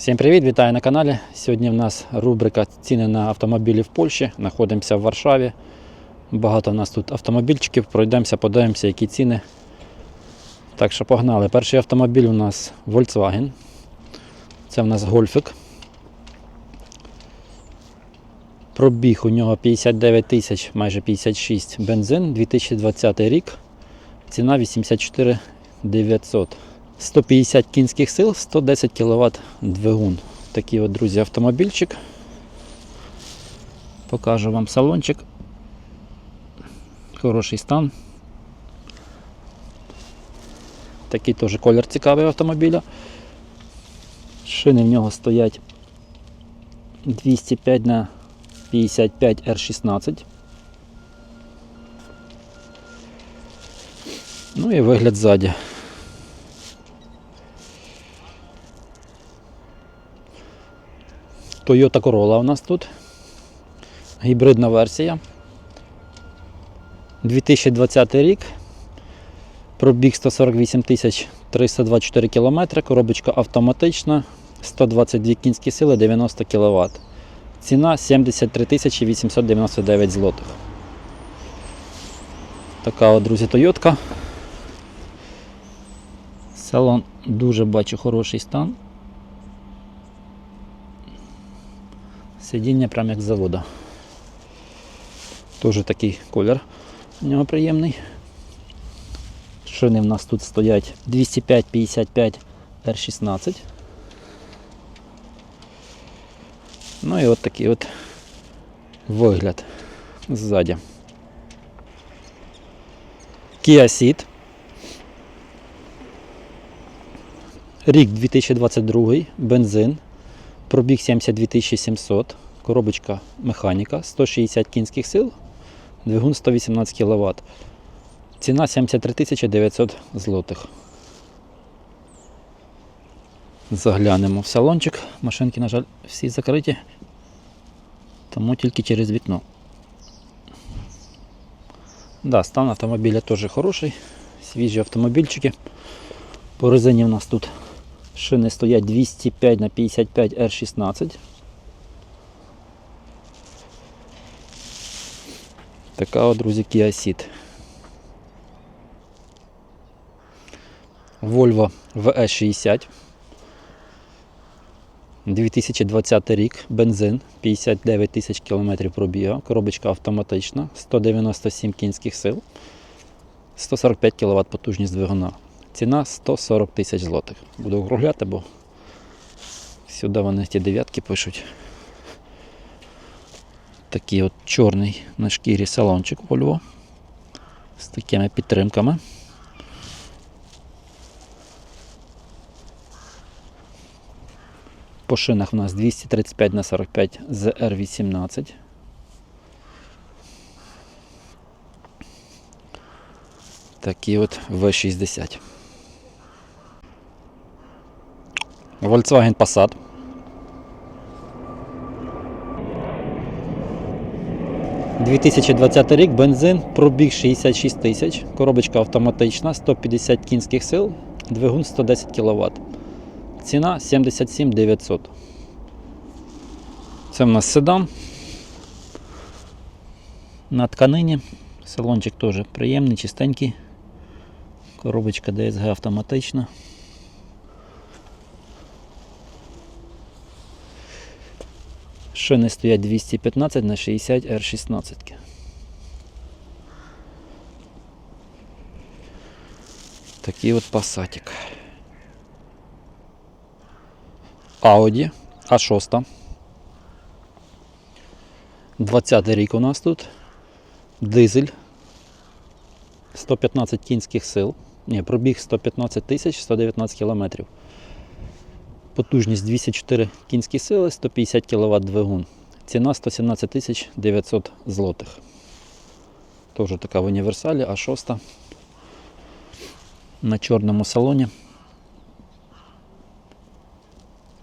Всім привіт, вітаю на каналі. Сьогодні в нас рубрика Ціни на автомобілі в Польщі. Знаходимося в Варшаві. Багато у нас тут автомобільчиків. Пройдемося, подивимося, які ціни. Так що погнали. Перший автомобіль у нас Volkswagen. Це в нас гольфик. Пробіг у нього 59 тисяч, майже 56 бензин, 2020 рік. Ціна 84 900. 150 кінських сил, 110 кВт двигун. Такий от, друзі, автомобільчик. Покажу вам салончик. Хороший стан. Такий теж колір цікавий автомобіля. Шини в нього стоять 205 на 55 R16. Ну і вигляд ззаді. Toyota Corolla у нас тут. Гібридна версія. 2020 рік. Пробіг 148 тисяч 324 км, коробочка автоматична, 122 кінські сили, 90 кВт. Ціна 73 тисячі 899 злотих. Така от, друзі, Тойотка. Салон дуже бачу хороший стан. Сидіння прямо як з заводу. Теж такий колір у нього приємний. Шини в нас тут стоять 205-55 R16. Ну і от такий от вигляд ззаді. Kia Ceed. Рік 2022, бензин, пробіг 72 700, коробочка механіка, 160 кінських сил, двигун 118 кВт. Ціна 73 900 злотих. Заглянемо в салончик. Машинки, на жаль, всі закриті, тому тільки через вікно. Да, стан автомобіля теж хороший, свіжі автомобільчики. По резині в нас тут шини стоять 205 на 55 R16. Така от, друзі, Kia Ceed. Volvo VE60. 2020 рік, бензин, 59 тисяч кілометрів пробігу, коробочка автоматична, 197 кінських сил, 145 кВт потужність двигуна. Ціна 140 тисяч злотих. Буду округляти, бо сюди вони ті дев'ятки пишуть. Такий от чорний на шкірі салончик Volvo з такими підтримками. По шинах у нас 235 на 45 ZR18. Такий от V60. Volkswagen Passat. – 2020 рік, бензин, пробіг 66 тисяч, коробочка автоматична, 150 кінських сил, двигун 110 кВт. Ціна 77 900. Це в нас седан. На тканині. Салончик теж приємний, чистенький. Коробочка DSG автоматична. Шини стоять 215 на 60 R16. Такий от пасатик. Audi А6. 20 рік у нас тут. Дизель. 115 кінських сил. Ні, пробіг 115 тисяч 119 кілометрів. Потужність 204 кінські сили, 150 кВт двигун. Ціна 117 тисяч 900 злотих. Теж така в універсалі, А6. На чорному салоні.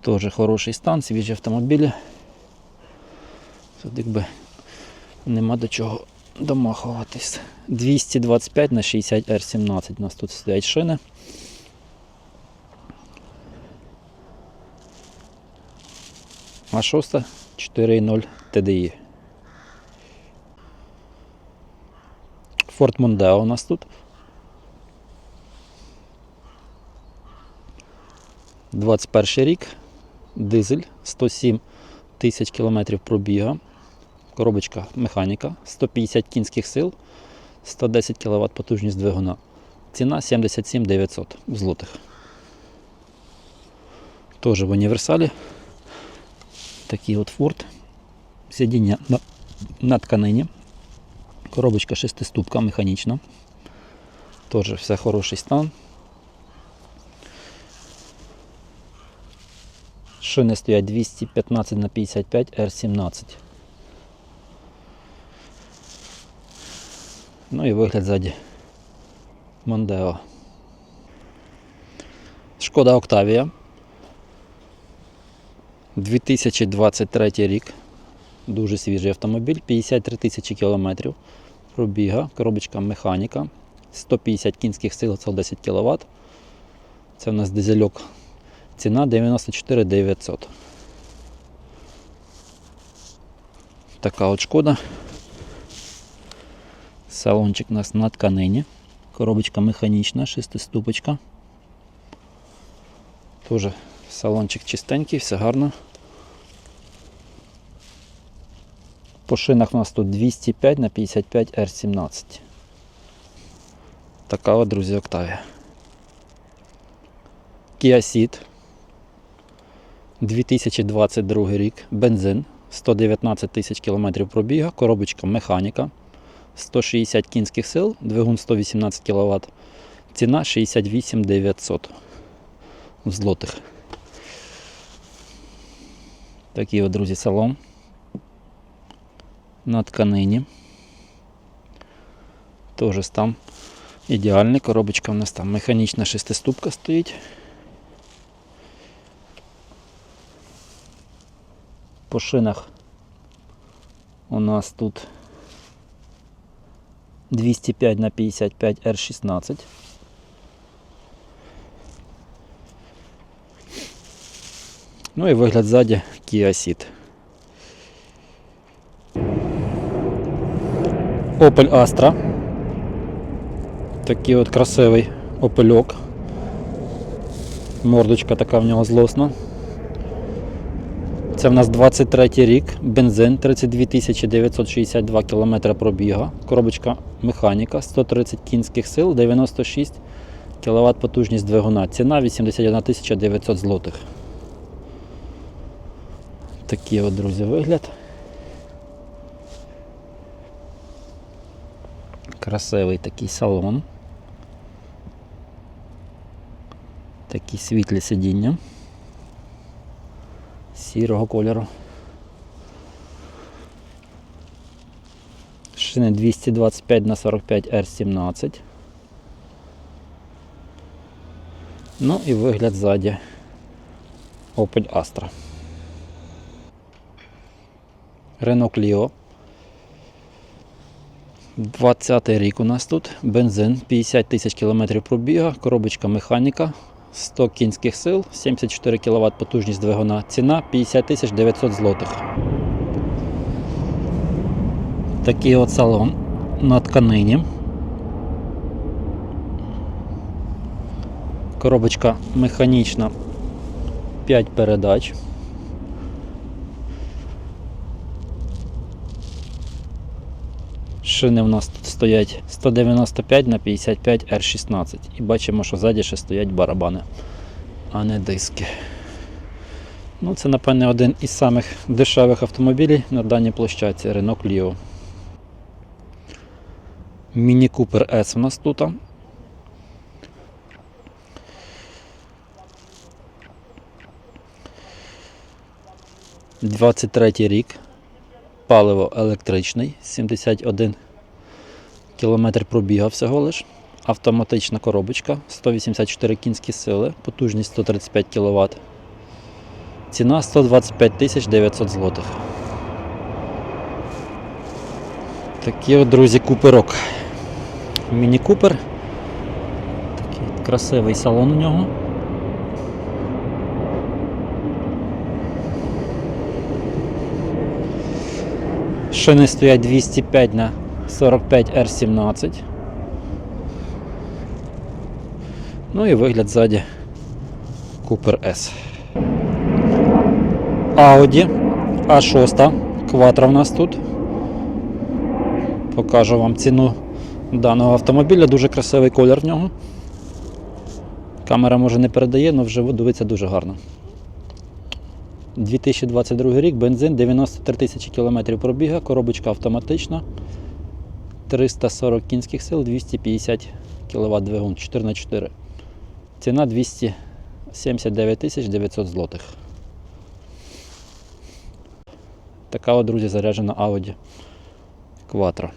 Теж хороший стан, свіжі автомобілі. Тут якби нема до чого домахуватись. 225 на 60 R17 у нас тут стоять шини. А 6 4.0 TDI. Ford Mondeo у нас тут. 21 рік, дизель, 107 тисяч кілометрів пробіга, коробочка механіка, 150 кінських сил, 110 кВт потужність двигуна. Ціна 77 900 злотих. Теж в універсалі. Такий от Ford. Сидіння на, на тканині. Коробочка шестиступка механічна. Теж все хороший стан. Шини стоять 215 на 55 R17. Ну і вигляд ззаді Мондео. Шкода Октавія. 2023 рік. Дуже свіжий автомобіль, 53 тисячі кілометрів. Пробіга, коробочка механіка, 150 кінських сил, 110 кВт. Це у нас дизельок. Ціна 94 900. Така от шкода. Салончик у нас на тканині. Коробочка механічна, шестиступочка. Тоже салончик чистенький, все гарно. По шинах у нас тут 205 на 55 R17. Така от, друзі, Октавія. Kia Ceed. 2022 рік. Бензин. 119 тисяч кілометрів пробіга, коробочка механіка. 160 кінських сил, двигун 118 кВт. Ціна 68 900 в злотих. Такий от, друзі, салон. На тканині. Теж там ідеальний. Коробочка у нас там механічна шестиступка стоїть. По шинах у нас тут 205 на 55 R16. Ну і вигляд ззаді Kia Ceed. Opel Astra. Такий от красивий опельок. Мордочка така в нього злосна. Це в нас 23 рік, бензин 32 962 км пробіга, коробочка механіка, 130 кінських сил, 96 кВт потужність двигуна. Ціна 81 900 злотих. Такий от, друзі, вигляд. Красивий такий салон. Такі світлі сидіння сірого кольору. Шини 225 на 45 R17. Ну і вигляд ззаді Opel Astra. Renault Clio. 20 рік у нас тут. Бензин, 50 тисяч кілометрів пробіга, коробочка механіка. 100 кінських сил, 74 кВт потужність двигуна. Ціна 50 тисяч 900 злотих. Такий от салон на тканині. Коробочка механічна 5 передач. Шини в нас тут стоять 195 на 55 R16 і бачимо, що ззаді ще стоять барабани, а не диски. Ну, Це, напевне, один із самих дешевих автомобілів на даній площадці Renault Clio. Міні Cooper S у нас тут. Двадцять третій рік. Паливо електричний, 71 кілометр пробіга всього лиш. Автоматична коробочка, 184 кінські сили, потужність 135 кВт. Ціна 125 тисяч 900 злотих. Такий от, друзі, куперок. Міні-купер. Такий красивий салон у нього. Шини стоять 205 на 45 R17. Ну і вигляд ззаді Cooper S. Audi A6 Quattro в нас тут. Покажу вам ціну даного автомобіля. Дуже красивий колір в нього. Камера може не передає, але вживу дивиться дуже гарно. 2022 рік, бензин, 93 тисячі кілометрів пробіга, коробочка автоматична, 340 кінських сил, 250 кВт двигун 4х4. Ціна 279 тисяч 900 злотих. Така от, друзі, заряджена Audi Quattro.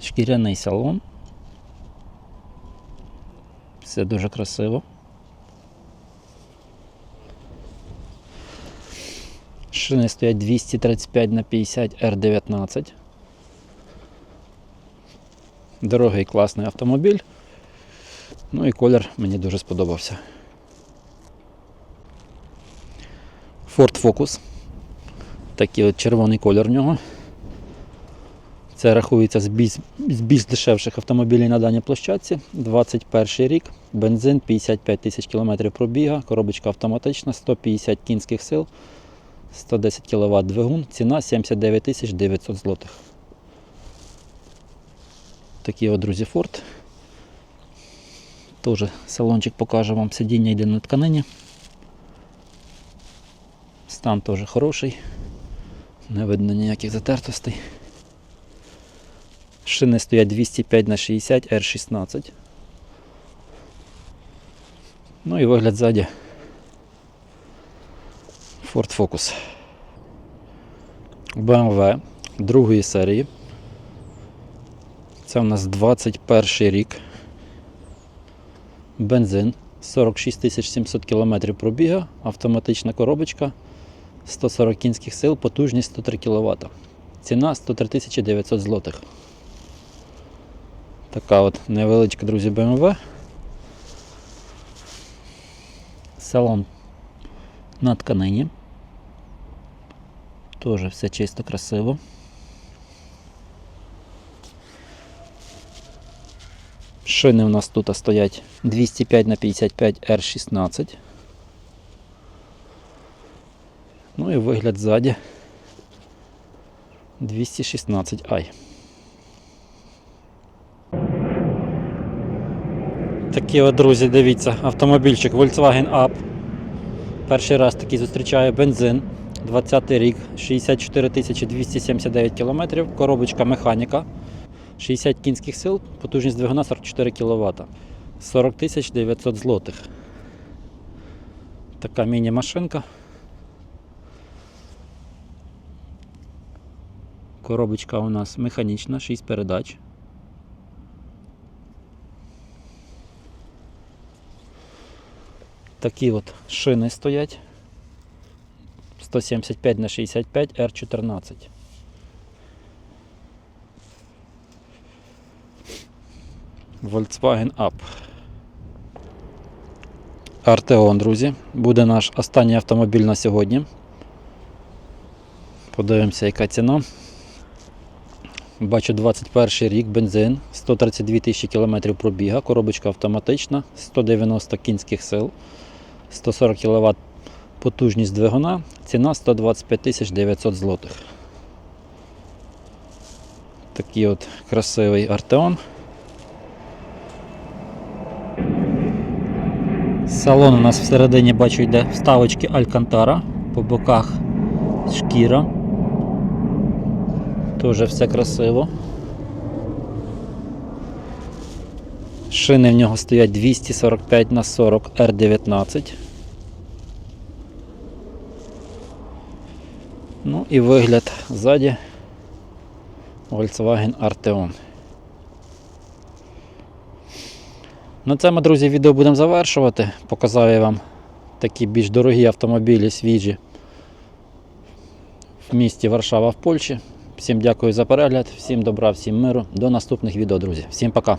Шкіряний салон. Все дуже красиво. Шини стоять 235 на 50 R19. Дорогий класний автомобіль. Ну і колір мені дуже сподобався. Ford Focus. Такий от червоний колір в нього. Це рахується з більш, з більш дешевших автомобілів на даній площадці. 21 рік, бензин 55 тисяч кілометрів пробіга, коробочка автоматична, 150 кінських сил, 110 кВт двигун, ціна 79 900 злотих. Такий от, друзі, Ford. Теж салончик покаже вам сидіння йде на тканині. Стан теж хороший, не видно ніяких затертостей. Шини стоять 205 на 60 R16. Ну і вигляд ззаді Ford Focus. BMW другої серії. Це у нас 21 рік. Бензин 46 700 км пробіга, автоматична коробочка, 140 кінських сил, потужність 103 кВт. Ціна 103 900 злотих. Така от невеличка, друзі, BMW. Салон на тканині. Теж все чисто красиво. Шини у нас тут стоять 205 на 55 R16. Ну і вигляд ззаді 216i. Такі от, друзі, дивіться, автомобільчик Volkswagen Up. Перший раз такий зустрічає бензин. 20 рік, 64 279 км, коробочка механіка, 60 кінських сил, потужність двигуна 44 кВт. 40 900 злотих. Така міні-машинка. Коробочка у нас механічна, 6 передач. Такі от шини стоять. 175 на 65 R14. Volkswagen Up. Артеон, друзі. Буде наш останній автомобіль на сьогодні. Подивимося, яка ціна. Бачу 21 рік, бензин, 132 тисячі кілометрів пробіга, коробочка автоматична, 190 кінських сил, 140 кВт потужність двигуна, ціна 125 900 злотих. Такий от красивий Артеон. Салон у нас всередині бачу йде вставочки Алькантара, по боках шкіра. Тоже все красиво. Шини в нього стоять 245 на 40 R19. Ну і вигляд ззаді Volkswagen Arteon. На цьому, друзі, відео будемо завершувати. Показав я вам такі більш дорогі автомобілі свіжі в місті Варшава в Польщі. Всім дякую за перегляд, всім добра, всім миру. До наступних відео, друзі. Всім пока.